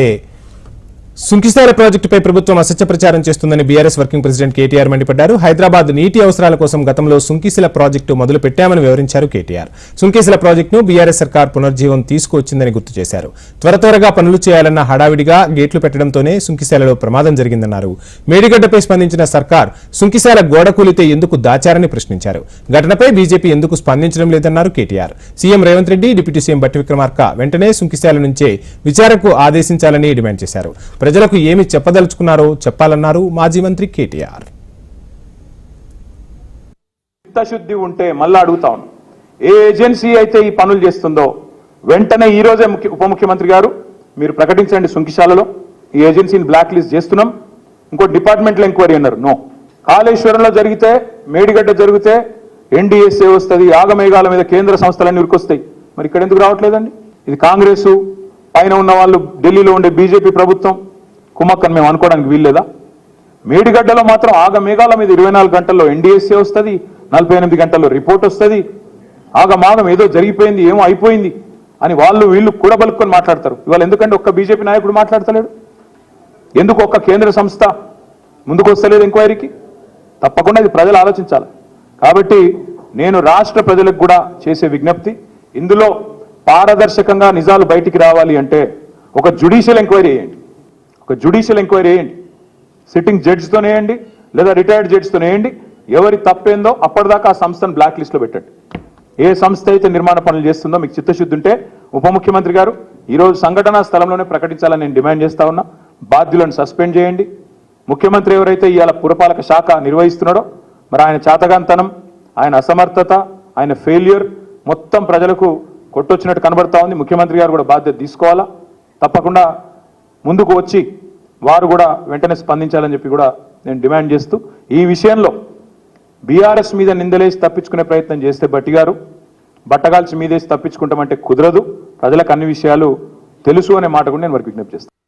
Eh, సుంకిసార ప్రాజెక్టుపై ప్రభుత్వం అసత్య ప్రచారం చేస్తుందని బీఆర్ఎస్ వర్కింగ్ ప్రెసిడెంట్ కేటీఆర్ మండిపడ్డారు. హైదరాబాద్ నీటి అవసరాల కోసం గతంలో సుంకిశిల ప్రాజెక్టు మొదలు పెట్టామని వివరించారు కేటీఆర్. సుంకిశిల ప్రాజెక్టును బీఆర్ఎస్ సర్కార్ పునర్జీవం తీసుకువచ్చిందని గుర్తు చేశారు. త్వర త్వరగా పనులు చేయాలన్న హడావిడిగా గేట్లు పెట్టడంతోనే సుంకిశాలలో ప్రమాదం జరిగిందన్నారు. మేడిగడ్డపై స్పందించిన సర్కార్ సుంకిశాల గోడ కూలితే ఎందుకు దాచారని ప్రశ్నించారు. ఘటనపై బీజేపీ ఎందుకు స్పందించడం లేదన్నారు KTR. CM Revanth Reddy deputy CM Bhatti Vikramarka వెంటనే సుంకిశాల నుంచే విచారణకు ఆదేశించాలని డిమాండ్ చేశారు. ప్రజలకు ఏమి చెప్పదలుచుకున్నారో చెప్పాలన్నారు మాజీ మంత్రి కేటీఆర్. చిత్తశుద్ధి ఉంటే మళ్ళీ అడుగుతాను ఏ ఏజెన్సీ అయితే ఈ పనులు చేస్తుందో వెంటనే ఈ రోజే ముఖ్య ఉప ముఖ్యమంత్రి గారు మీరు ప్రకటించండి సుంకిశాలలో. ఈ ఏజెన్సీని బ్లాక్ లిస్ట్ చేస్తున్నాం. ఇంకో డిపార్ట్మెంట్లో ఎంక్వైరీ అన్నారు. నో. కాళేశ్వరంలో జరిగితే మేడిగడ్డ జరిగితే ఎన్డీఎస్ఏ వస్తుంది ఆగమేఘాల మీద కేంద్ర సంస్థలన్నీ ఉరికొస్తాయి. మరి ఇక్కడ ఎందుకు రావట్లేదండి? ఇది కాంగ్రెస్ పైన ఉన్న వాళ్ళు ఢిల్లీలో ఉండే బీజేపీ ప్రభుత్వం. కుమ్మక్కని మేము అనుకోవడానికి వీల్లేదా? మేడిగడ్డలో మాత్రం ఆగ మేఘాల మీద ఇరవై నాలుగు గంటల్లో ఎన్డీఎస్ఏ వస్తుంది నలభై ఎనిమిది గంటల్లో రిపోర్ట్ వస్తుంది. ఆగమాగం ఏదో జరిగిపోయింది ఏమో అయిపోయింది అని వాళ్ళు వీళ్ళు కూడబలుకొని మాట్లాడతారు. ఇవాళ ఎందుకంటే ఒక్క బీజేపీ నాయకుడు మాట్లాడతలేడు? ఎందుకు ఒక్క కేంద్ర సంస్థ ముందుకు వస్తలేదు ఎంక్వైరీకి? తప్పకుండా ఇది ప్రజలు ఆలోచించాలి. కాబట్టి నేను రాష్ట్ర ప్రజలకు కూడా చేసే విజ్ఞప్తి ఇందులో పారదర్శకంగా నిజాలు బయటికి రావాలి అంటే ఒక జుడిషియల్ ఎంక్వైరీ చేయండి. ఒక జుడిషియల్ ఎంక్వైరీ వేయండి. సిట్టింగ్ జడ్జితోనే వేయండి లేదా రిటైర్డ్ జడ్జితోనే వేయండి. ఎవరి తప్పేందో అప్పటిదాకా ఆ సంస్థను బ్లాక్ లిస్ట్లో పెట్టండి. ఏ సంస్థ అయితే నిర్మాణ పనులు చేస్తుందో మీకు చిత్తశుద్ధి ఉంటే ఉప ముఖ్యమంత్రి గారు ఈరోజు సంఘటనా స్థలంలోనే ప్రకటించాలని నేను డిమాండ్ చేస్తా ఉన్నా. బాధ్యులను సస్పెండ్ చేయండి. ముఖ్యమంత్రి ఎవరైతే ఇవాళ పురపాలక శాఖ నిర్వహిస్తున్నాడో మరి ఆయన చాతగాంతనం ఆయన అసమర్థత ఆయన ఫెయిల్యూర్ మొత్తం ప్రజలకు కొట్టొచ్చినట్టు కనబడతా ఉంది. ముఖ్యమంత్రి గారు కూడా బాధ్యత తీసుకోవాలా? తప్పకుండా ముందుకు వచ్చి వారు కూడా వెంటనే స్పందించాలని చెప్పి కూడా నేను డిమాండ్ చేస్తూ ఈ విషయంలో బీఆర్ఎస్ మీద నిందలేసి తప్పించుకునే ప్రయత్నం చేస్తే బట్టి గారు బట్టగాల్చి మీదేసి తప్పించుకుంటామంటే కుదరదు. ప్రజలకు అన్ని విషయాలు తెలుసు అనే మాట కూడా నేను వారికి విజ్ఞప్తి చేస్తాను